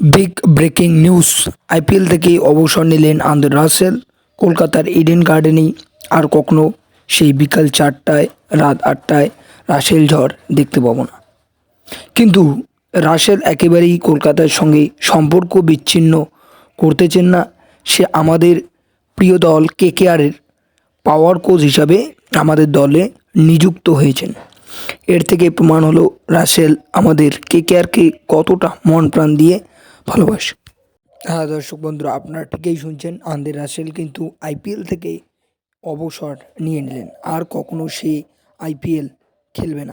Big breaking news IPL থেকে অবসর নিলেন আন্দ্রে রাসেল। কলকাতার ইডেন গার্ডেনেই আর কখনো সেই বিকাল চারটায়, রাত আটটায় রাসেল ঝড় দেখতে পাবো না। কিন্তু রাসেল একেবারেই কলকাতার সঙ্গে সম্পর্ক বিচ্ছিন্ন করতেছেন না। সে আমাদের প্রিয় দল কেকেআরের পাওয়ার কোচ হিসাবে আমাদের দলে নিযুক্ত হয়েছেন। এর থেকে প্রমাণ হলো রাসেল আমাদের কেকেআরকে কতটা মন প্রাণ দিয়ে ভালোবাসে। হ্যাঁ দর্শক বন্ধুরা, আপনারা ঠিকই শুনছেন, আন্দের রাসেল কিন্তু আইপিএল থেকে অবসর নিয়ে নিলেন। আর কখনো সে আইপিএল খেলবে না।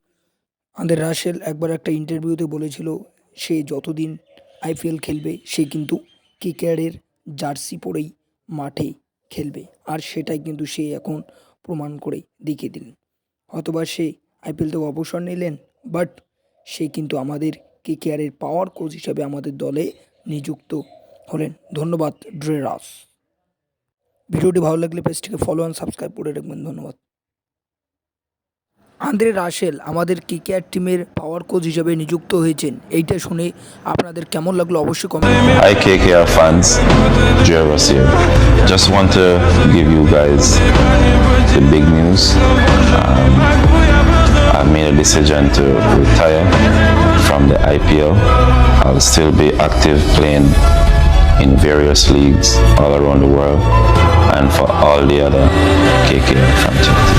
আমাদের রাসেল একবার একটা ইন্টারভিউতে বলেছিল, সে যতদিন আইপিএল খেলবে, সে কিন্তু কেকেআরের জার্সি পরেই মাঠে খেলবে। আর সেটাই কিন্তু সে এখন প্রমাণ করে দেখিয়ে দিলেন। অথবা সে আইপিএল থেকে অবসর নিলেন, বাট সে কিন্তু আমাদের কেকেআরের পাওয়ার কোচ হিসাবে আমাদের দলে নিযুক্ত হলেন। ধন্যবাদ ড্রেরাস। ভিডিওটি ভালো লাগলে পেজটিকে ফলো অ্যান্ড সাবস্ক্রাইব করে রাখবেন। ধন্যবাদ। আন্দ্রে রাসেল আমাদের কেকেআর টিমের পাওয়ার কোচ হিসেবে নিযুক্ত হয়েছেন। এইটা শুনে আপনাদের কেমন লাগল অবশ্যই comment Hi KKR fans, Jervis here. Just want to give you guys the big news. Um, I made a decision to retire from the IPL. I'll still be active playing in various leagues all around the world and for all the other KKR franchises.